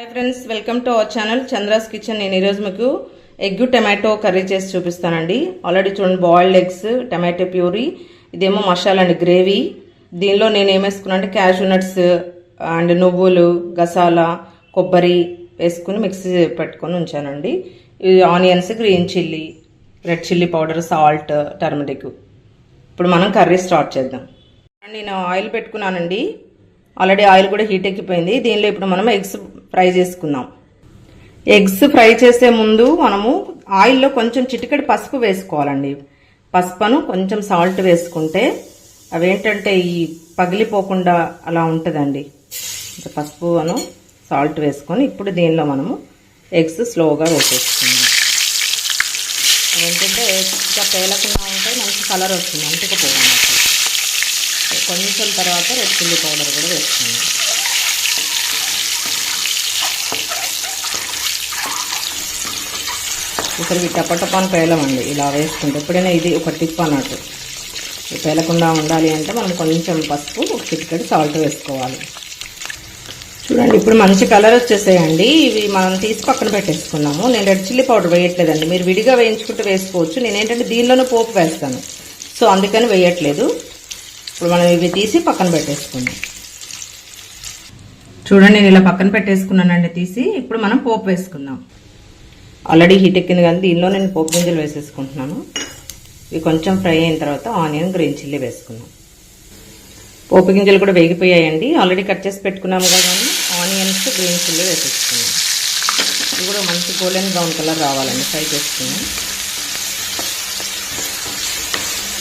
Hi friends welcome to our channel Chandra's kitchen నేను ఈరోజు మీకు ఎగ్ టమాటో కర్రీ చేసి చూపిస్తానండి. ఆల్రెడీ చూడండి బాయిల్డ్ ఎగ్స్ టమాటో ప్యూరీ ఇదేమో మసాలా అండి గ్రేవీ దీనిలో నేను ఏమేసుకున్నా అంటే క్యాషూ నట్స్ అండ్ నువ్వులు గసాలా కొబ్బరి వేసుకుని మిక్సీ పెట్టుకొని ఉంచానండి. ఇది onions green chilli red chilli powder salt turmeric ఇప్పుడు మనం కర్రీ స్టార్ట్ చేద్దాం. నేను ఆయిల్ పెట్టుకున్నానండి. ఆల్రెడీ ఆయిల్ కూడా హీట్ ఎక్కిపోయింది. దీనిలో ఇప్పుడు మనం ఎగ్స్ ఫ్రై చేసుకుందాం. ఎగ్స్ ఫ్రై చేసే ముందు మనము ఆయిల్లో కొంచెం చిటికెడు పసుపు వేసుకోవాలండి. పసుపును కొంచెం సాల్ట్ వేసుకుంటే అవేంటంటే ఈ పగిలిపోకుండా అలా ఉంటుందండి. పసుపు అను సాల్ట్ వేసుకొని ఇప్పుడు దీనిలో మనము ఎగ్స్ స్లోగా వేసేసుకుందాం. అవేంటంటే ఇంకా పేలకుండా ఉంటే మంచి కలర్ వస్తుంది అంటుకుపోవడం కొంచెం తర్వాత రెడ్ చిల్లీ పౌడర్ కూడా వేసుకుందాం. ఇక్కడ ఇవి టపటపాన్ పేలమండి. ఇలా వేసుకుంటే ఎప్పుడైనా ఇది ఒక టిప్ అన్నట్టు. పేలకుండా ఉండాలి అంటే మనం కొంచెం పసుపు ఒక చిటికెడు సాల్ట్ వేసుకోవాలి. చూడండి ఇప్పుడు మంచి కలర్ వచ్చేసాయండి. ఇవి మనం తీసి పక్కన పెట్టేసుకున్నాము. నేను రెడ్ చిల్లీ పౌడర్ వేయట్లేదండి. మీరు విడిగా వేయించుకుంటే వేసుకోవచ్చు. నేను ఏంటంటే దీనిలోనే పోపు వేస్తాను. సో అందుకని వేయట్లేదు. ఇప్పుడు మనం ఇవి తీసి పక్కన పెట్టేసుకుందాం. చూడండి నేను ఇలా పక్కన పెట్టేసుకున్నానండి తీసి. ఇప్పుడు మనం పోపు వేసుకుందాం. ఆల్రెడీ హీట్ ఎక్కింది కానీ దీనిలో నేను పోపు గింజలు వేసేసుకుంటున్నాను. ఇవి కొంచెం ఫ్రై అయిన తర్వాత ఆనియన్ గ్రీన్ చిల్లీ వేసుకున్నాను పోపు గింజలు కూడా వేగిపోయాయండి. ఆల్రెడీ కట్ చేసి పెట్టుకున్నాము కదా ఆనియన్స్ గ్రీన్ చిల్లీ వేసేసుకున్నాం. ఇది కూడా మంచి గోల్డెన్ బ్రౌన్ కలర్ రావాలండి. ఫ్రై చేసుకున్నాం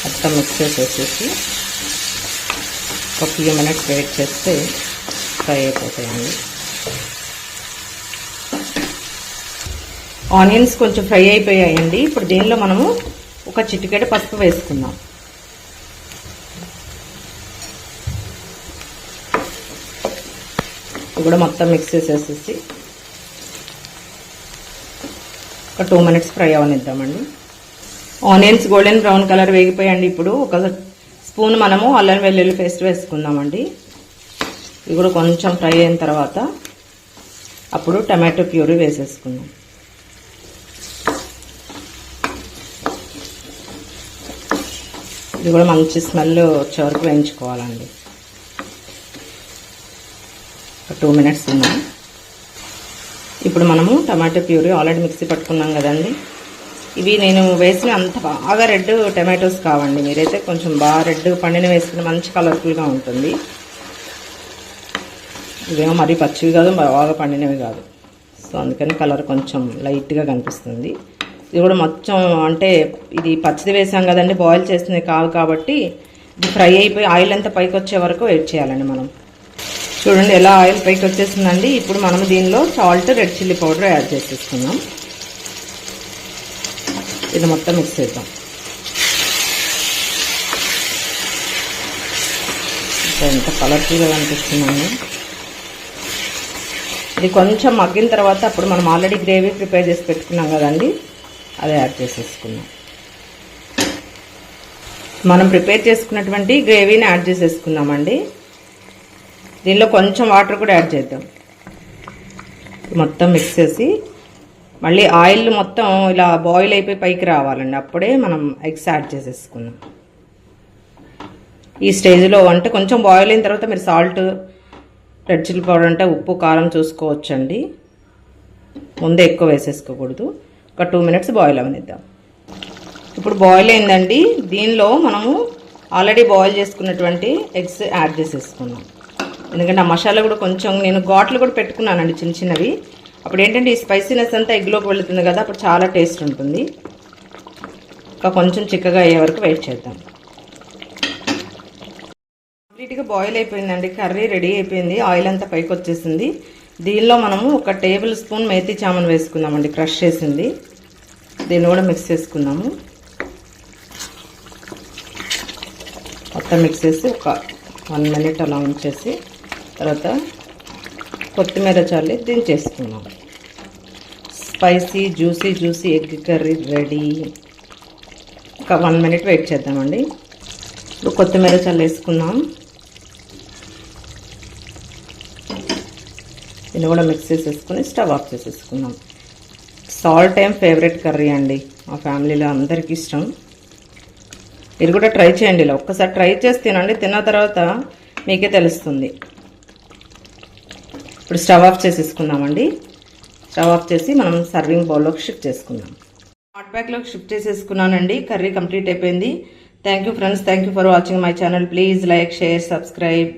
మొత్తం మిక్స్ చేసేసేసి ఒక ఫ్యూ మినిట్స్ వెయిట్ చేస్తే ఫ్రై అయిపోతాయండి. ఆనియన్స్ కొంచెం ఫ్రై అయిపోయాయండి. ఇప్పుడు దీనిలో మనము ఒక చిటికెడ పసుపు వేసుకుందాం. ఇది కూడా మొత్తం మిక్స్ చేసేసేసి ఒక టూ మినిట్స్ ఫ్రై అవనిద్దామండి. ఆనియన్స్ గోల్డెన్ బ్రౌన్ కలర్ వేగిపోయండి ఇప్పుడు ఒక స్పూన్ మనము అల్లం వెల్లుల్లి పేస్ట్ వేసుకుందామండి. ఇది కూడా కొంచెం ఫ్రై అయిన తర్వాత అప్పుడు టమాటో ప్యూరీ వేసేసుకుందాం. ఇది కూడా మంచి స్మెల్ వచ్చే వరకు వేయించుకోవాలండి. ఒక టూ మినిట్స్ ఉన్నాయి ఇప్పుడు మనము టమాటో ప్యూరీ ఆల్రెడీ మిక్సీ పట్టుకున్నాం కదండి. ఇవి నేను వేసిన అంత బాగా రెడ్ టమాటోస్ కావండి. మీరైతే కొంచెం బాగా రెడ్ పండిన వేసుకుని మంచి కలర్ఫుల్గా ఉంటుంది. ఇవేమో మరీ పచ్చివి కాదు బాగా పండినవి కాదు. సో అందుకని కలర్ కొంచెం లైట్గా కనిపిస్తుంది. ఇది కూడా మొత్తం అంటే ఇది పచ్చిది వేసాం కదండి బాయిల్ చేసింది కాదు కాబట్టి ఇది ఫ్రై అయిపోయి ఆయిల్ అంతా పైకి వచ్చే వరకు వెయిట్ చేయాలండి మనం. చూడండి ఎలా ఆయిల్ పైకి వచ్చేసిందండి ఇప్పుడు మనం దీనిలో salt red chilli powder add చేసేసుకుందాం. ఇది మొత్తం మిక్స్ చేద్దాం. ఎంత కలర్ఫుల్గా అనిపిస్తుందండి ఇది కొంచెం మగ్గిన తర్వాత అప్పుడు మనం ఆల్రెడీ గ్రేవీ ప్రిపేర్ చేసి పెట్టుకున్నాం కదండి. అది యాడ్ చేసేసుకున్నాం. మనం ప్రిపేర్ చేసుకున్నటువంటి గ్రేవీని యాడ్ చేసేసుకున్నామండి. దీనిలో కొంచెం వాటర్ కూడా యాడ్ చేద్దాం. మొత్తం మిక్స్ చేసి మళ్ళీ ఆయిల్ మొత్తం ఇలా బాయిల్ అయిపోయి పైకి రావాలండి. అప్పుడే మనం ఎగ్స్ యాడ్ చేసేసుకుందాం. ఈ స్టేజ్లో అంటే కొంచెం బాయిల్ అయిన తర్వాత మీరు సాల్ట్ రెడ్ చిల్లీ పౌడర్ అంటే ఉప్పు కారం చూసుకోవచ్చండి. ముందే ఎక్కువ వేసేసుకోకూడదు. ఒక టూ మినిట్స్ బాయిల్ అవనిద్దాం. ఇప్పుడు బాయిల్ అయిందండి. దీనిలో మనము ఆల్రెడీ బాయిల్ చేసుకున్నటువంటి ఎగ్స్ యాడ్ చేసేసుకున్నాం. ఎందుకంటే ఆ మసాలా కూడా కొంచెం నేను ఘాట్లు కూడా పెట్టుకున్నానండి చిన్న చిన్నవి. అప్పుడు ఏంటంటే ఈ స్పైసీనెస్ అంతా ఎగ్లోకి వెళుతుంది కదా అప్పుడు చాలా టేస్ట్ ఉంటుంది. ఇంకా కొంచెం చిక్కగా అయ్యే వరకు వెయిట్ చేద్దాం. కంప్లీట్గా బాయిల్ అయిపోయిందండి. కర్రీ రెడీ అయిపోయింది. ఆయిల్ అంతా పైకి వచ్చేసింది దీనిలో మనము ఒక టేబుల్ స్పూన్ మేతి చామన్ వేసుకుందామండి. క్రష్ చేసింది. దీన్ని కూడా మిక్స్ చేసుకున్నాము మొత్తం మిక్స్ చేసి ఒక వన్ మినిట్ అలా ఉంచేసి తర్వాత కొత్తిమీర చల్లి దించేసుకున్నాం spicy juicy juicy egg curry ready. ఒక వన్ మినిట్ వెయిట్ చేద్దామండి. ఇప్పుడు కొత్తిమీర చల్లేసుకుందాం. దీన్ని కూడా మిక్స్ చేసేసుకుని స్టవ్ ఆఫ్ చేసేసుకున్నాం సాల్ట్ టైం ఫేవరెట్ కర్రీ అండి? మా ఫ్యామిలీలో అందరికీ ఇష్టం. మీరు కూడా ట్రై చేయండి ఇలా. ఒక్కసారి ట్రై చేసి తినండి. తిన్న తర్వాత మీకే తెలుస్తుంది. ఇప్పుడు స్టవ్ ఆఫ్ చేసేసుకున్నామండి స్టవ్ ఆఫ్ చేసి మనం సర్వింగ్ బౌల్లోకి షిఫ్ట్ చేసుకుందాం. హాట్ బ్యాగ్లోకి షిఫ్ట్ చేసేసుకున్నానండి. కర్రీ కంప్లీట్ అయిపోయింది. Thank you friends thank you for watching my channel please like share subscribe